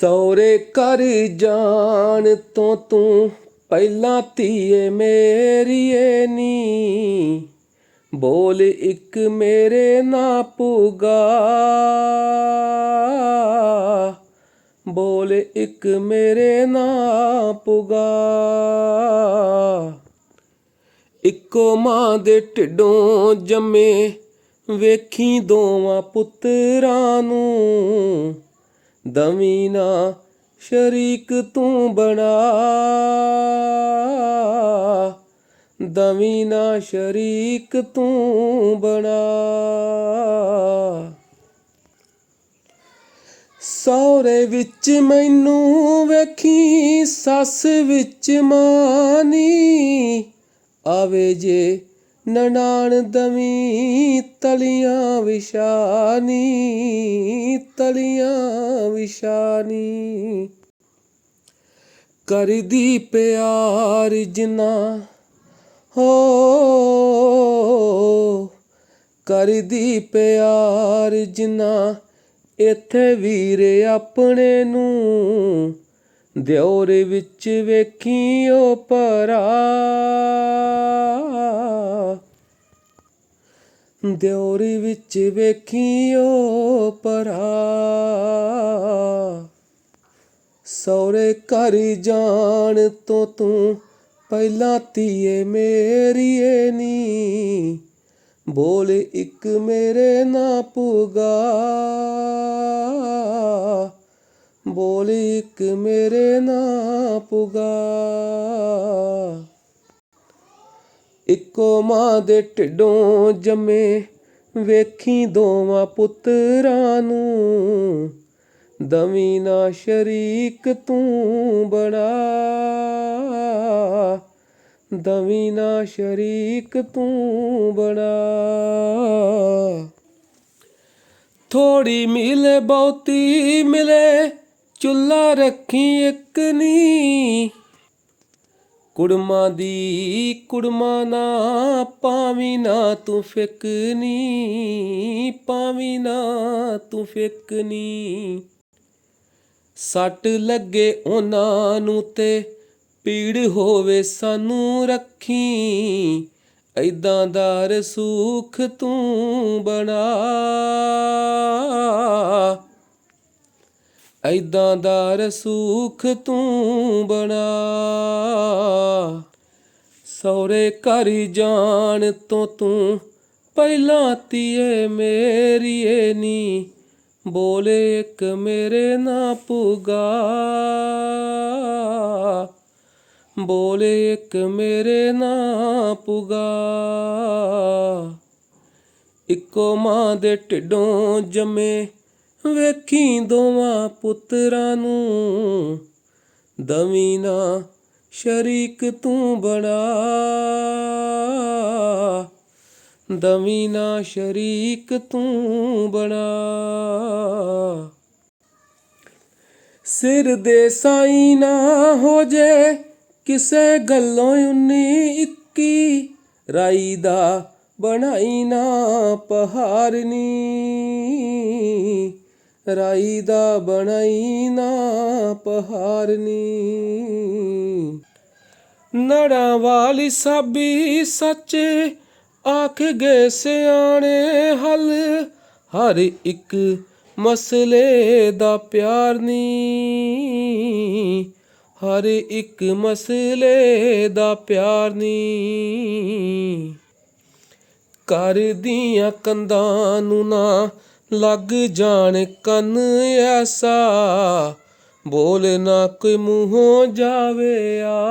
ਸੌਰੇ ਕਰ ਜਾਣ ਤੋਂ ਤੂੰ ਪਹਿਲਾਂ ਧੀਏ ਮੇਰੀਏ ਨੀ। ਬੋਲ ਇੱਕ ਮੇਰੇ ਨਾ ਪੂਗਾ। ਬੋਲ ਇੱਕ ਮੇਰੇ ਨਾ ਪੁਗਾ। ਇੱਕੋ ਮਾਂ ਦੇ ਢਿੱਡੋਂ ਜੰਮੇ ਵੇਖੀ ਦੋਵਾਂ ਪੁੱਤਰਾਂ ਨੂੰ। ਦਵੀਨਾ ਸ਼ਰੀਕ ਤੂੰ ਬਣਾ। ਦਵੀਨਾ ਸ਼ਰੀਕ ਤੂੰ ਬਣਾ। ਸੌਰੇ ਵਿੱਚ ਮੈਨੂੰ ਵੇਖੀ, ਸੱਸ ਵਿੱਚ ਮਾਨੀ। ਆਵੇ ਜੇ ਨਨਾਣ ਦਵੀ ਤਲੀਆਂ ਵਿਸ਼ਾਨੀ ਤਲੀਆਂ ਵਿਸ਼ਾਨੀ ਕਰਦੀ ਪਿਆਰ ਜਿਨਾ ਹੋ, ਕਰਦੀ ਪਿਆਰ ਜਿਨਾ ਇੱਥੇ ਵੀਰ ਆਪਣੇ ਨੂੰ ਦਿਉਰ ਵਿੱਚ ਵੇਖੀ ਓ ਪਰਾ। ਦਿਉਰ ਵਿੱਚ ਵੇਖੀ ਓ ਪਰਾ। ਸੌਰੇ ਘਰ ਜਾਣ ਤੋਂ ਤੂੰ ਪਹਿਲਾਂ ਧੀਏ ਮੇਰੀਏ ਨੀ। ਬੋਲ ਇੱਕ ਮੇਰੇ ਨਾ ਪੁਗਾ। ਬੋਲ ਇੱਕ ਮੇਰੇ ਨਾ ਪੁਗਾ। ਇੱਕੋ ਮਾਂ ਦੇ ਢਿੱਡੋਂ ਜੰਮੇ ਵੇਖੀ ਦੋਵਾਂ ਪੁੱਤਰਾਂ ਨੂੰ। ਦਵੀ ਨਾ ਸ਼ਰੀਕ ਤੂੰ ਬਣਾ। ਦਵੀ ਨਾ ਸ਼ਰੀਕ ਤੂੰ ਬਣਾ। ਥੋੜੀ ਮਿਲੇ ਬਹੁਤੀ ਮਿਲੇ ਚੁੱਲਾ ਰੱਖੀ ਇੱਕ ਨੀ। ਕੁੜਮਾ ਦੀ ਕੁੜਮਾ ਨਾ ਪਾਵੀ ਨਾ ਤੂੰ ਫਿਕਨੀ ਪਾਵੀ ਨਾ ਤੂੰ ਫਿਕਨੀ ਸੱਟ ਲੱਗੇ ਉਹਨਾਂ ਨੂੰ ਤੇ ਪੀੜ ਹੋਵੇ ਸਾਨੂੰ ਰੱਖੀ। ਐਦਾਂ ਦਾ ਰਸੂਖ ਤੂੰ ਬਣਾ। ਐਦਾਂ ਦਾ ਰਸੂਖ ਤੂੰ ਬਣਾ। ਸੌਰੇ ਘਰ ਜਾਣ ਤੋਂ ਤੂੰ ਪਹਿਲਾਂ ਤੀਏ ਮੇਰੀਏ ਨੀ। ਬੋਲੇ ਇੱਕ ਮੇਰੇ ਨਾ ਪੁਗਾ। ਬੋਲੇ ਇੱਕ ਮੇਰੇ ਨਾ ਪੂਗਾ। ਇੱਕੋ ਮਾਂ ਦੇ ਢਿੱਡੋਂ ਜੰਮੇ ਵੇਖੀ ਦੋਵਾਂ ਪੁੱਤਰਾਂ ਨੂੰ। ਦਵੀ ਸ਼ਰੀਕ ਤੂੰ ਬਣਾ। ਦਵੀ ਸ਼ਰੀਕ ਤੂੰ ਬਣਾ। ਸਿਰ ਦੇ ਸਾਈ ਨਾ ਹੋ ਜੇ ਕਿਸੇ ਗੱਲੋਂ ਉਨੀ ਇੱਕੀ। ਰਾਈ ਦਾ ਬਣਾਈ ਨਾ ਪਹਾਰਨੀ। ਰਾਈ ਦਾ ਬਣਾਈ ਨਾ ਪਹਾਰਨੀ। ਨੜਾਂ ਵਾਲੀ ਸਾਬੀ ਸੱਚੇ ਆਖ ਗਏ ਸਿਆਣੇ ਹੱਲ, ਹਰ ਇੱਕ ਮਸਲੇ ਦਾ ਪਿਆਰ ਨੀ। ਹਰ ਇੱਕ ਮਸਲੇ ਦਾ ਪਿਆਰ ਨੀ। ਘਰ ਦੀਆਂ ਨੂੰ ਨਾ ਲੱਗ ਜਾਣ ਕੰਨ ਐਸਾ, ਬੋਲ ਨਾ ਕੋਈ ਮੂੰਹੋਂ ਜਾਵੇ ਆ।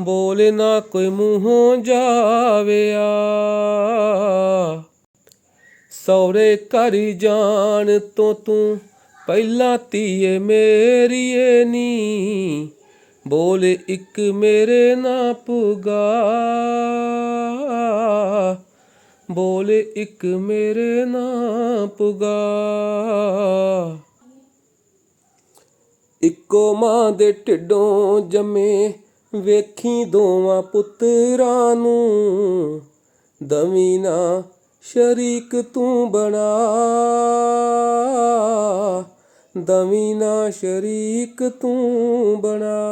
ਬੋਲ ਨਾ ਕੋਈ ਮੂੰਹੋਂ ਜਾਵੇ ਆ। ਸੌਰੇ ਘਰ ਜਾਣ ਤੋਂ ਤੂੰ ਪਹਿਲਾਂ ਧੀਏ ਮੇਰੀਏ ਨੀ, ਬੋਲ ਇੱਕ ਮੇਰੇ ਨਾ ਪੁਗਾ। ਬੋਲ ਇੱਕ ਮੇਰੇ ਨਾ ਪੁਗਾ। ਇੱਕੋ ਮਾਂ ਦੇ ਢਿੱਡੋਂ ਜੰਮੇ ਵੇਖੀ ਦੋਵਾਂ ਪੁੱਤਰਾਂ ਨੂੰ। ਦਵੀ ਨਾ ਸ਼ਰੀਕ ਤੂੰ ਬਣਾ। ਦਵੀ ਨਾ ਸ਼ਰੀਕ ਤੂੰ ਬਣਾ।